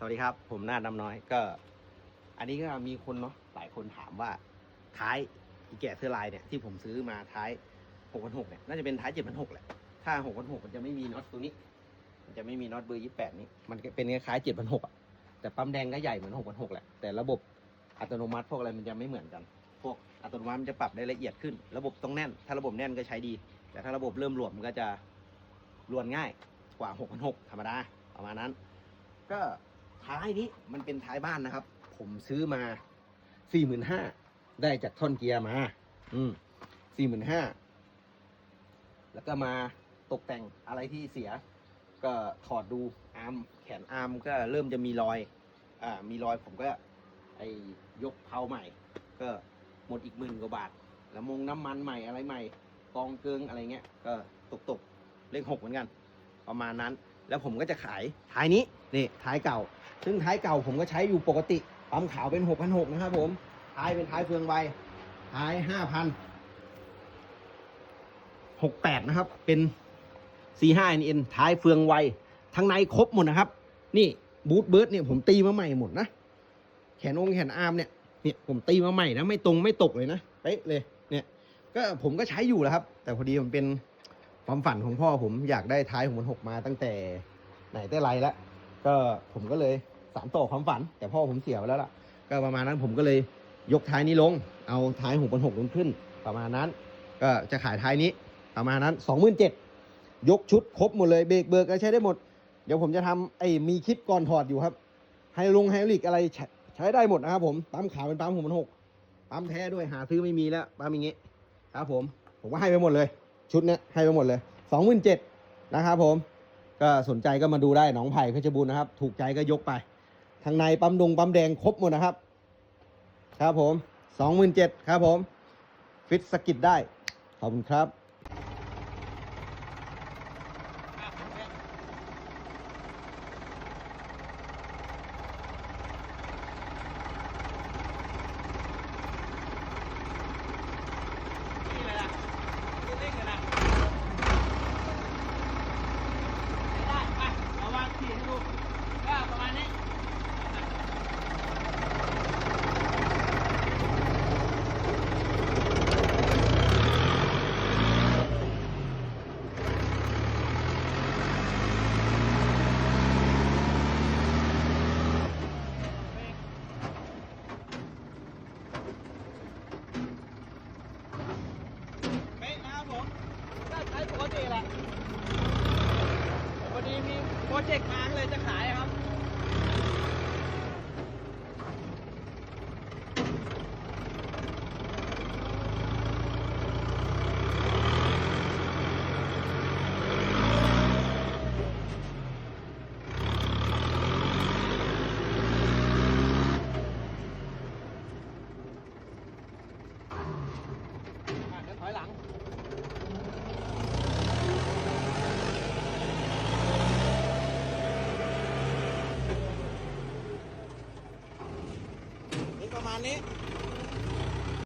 สวัสดีครับ ผมนาดน้ำน้อยก็ อันนี้ก็มีคนเนาะหลายคนถามว่าท้ายอีแก่เทอร์ไลน์เนี่ยที่ผมซื้อมาท้าย6,600เนี่ยน่าจะเป็นท้าย7,600แหละถ้า6,600มันจะไม่มีน็อตตัวนี้ มันจะไม่มีน็อตเบอร์28นี้ มันเป็นคล้ายๆ7,600อะแต่ปั๊มแดงก็ใหญ่เหมือน6,600แหละแต่ระบบอัตโนมัติพวกอะไรมันจะไม่เหมือนกัน พวกอัตโนมัติมันจะปรับได้ละเอียดขึ้น ระบบต้องแน่น ถ้าระบบแน่นก็ใช้ดี แต่ถ้าระบบเริ่มหลวมมันก็จะรวนง่ายกว่า6,600ธรรมดาประมาณนั้น ก็ ท้ายนี้มันเป็นท้ายบ้านนะครับ ผมซื้อมาสี่หมื่นห้าได้จากท่อนเกียร์มา อืมสี่หมื่นห้าแล้วก็มาตกแต่งอะไรที่เสีย ก็ถอดดูอาร์มแขนอาร์มก็เริ่มจะมีรอย อ่า มีรอยผมก็ ไอยกเพาใหม่ ก็หมดอีกหมื่นกว่าบาท แล้วมงน้ำมันใหม่อะไรใหม่กองเกิงอะไรเงี้ย ก็ตกตกเลขหกเหมือนกัน ประมาณนั้น แล้วผมก็จะขายท้ายนี้นี่ท้ายเก่า ซึ่งท้ายเก่าผมก็ใช้อยู่ปกติปั๊มขาวเป็นหกพันหกนะครับผม ท้ายเป็นท้ายเฟืองใบ ท้ายห้าพันหกแปดนะครับ เป็นสี่ห้าเอ็นท้ายเฟืองไวทั้งในครบหมดนะครับ นี่บูทเบิร์ดเนี่ยผมตีมาใหม่หมดนะ แขนองแขนอาร์มเนี่ยเนี่ยผมตีมาใหม่นะ ไม่ตรงไม่ตกเลยนะเป๊ะเลย เนี่ย ก็ผมก็ใช้อยู่แหล้วครับ แต่พอดีมันเป็นความฝันของพ่อผมอยากได้ท้ายของมันหกมาตั้งแต่ไหนแต่ไรแล้ว ก็ผมก็เลยสามต่อความฝัน แต่พ่อผมเสียไปแล้วล่ะ ก็ประมาณนั้นผมก็เลยยกท้ายนี้ลง เอาท้ายหกพันหกลงขึ้น ประมาณนั้น ก็จะขายท้ายนี้ประมาณนั้นสองหมื่นเจ็ดยกชุดครบหมดเลยเบรกเบิกอะไรใช้ได้หมด เดี๋ยวผมจะทำไอ้มีคลิปก่อนถอดอยู่ครับไฮลงไฮรอลิกอะไรใช้ได้หมดนะครับผมปั๊มขาวเป็นปั๊มหกพันหกปั๊มแท้ด้วยหาซื้อไม่มีแล้วปั๊มอย่างงี้ครับผมผมก็ให้ไปหมดเลย ชุดเนี้ยให้ไปหมดเลยสองหมื่นเจ็ดนะครับผม ก็สนใจก็มาดูได้หนองไผ่เพชรบูรณ์นะครับ ถูกใจก็ยกไป ทางในปั๊มดงปั๊มแดงครบหมดนะครับ ครับผมสองหมื่นเจ็ดครับผม ฟิตสกิดได้ ขอบคุณครับ นี่เลยนะนี่เล่นกันนะได้ไปเอาวางขี่ให้ดูก็ประมาณนี้ เป๊ะนะครับผมก็ใช้ปกติแหละพอดีมีโปร เจกต์มางเลยจะขาย it.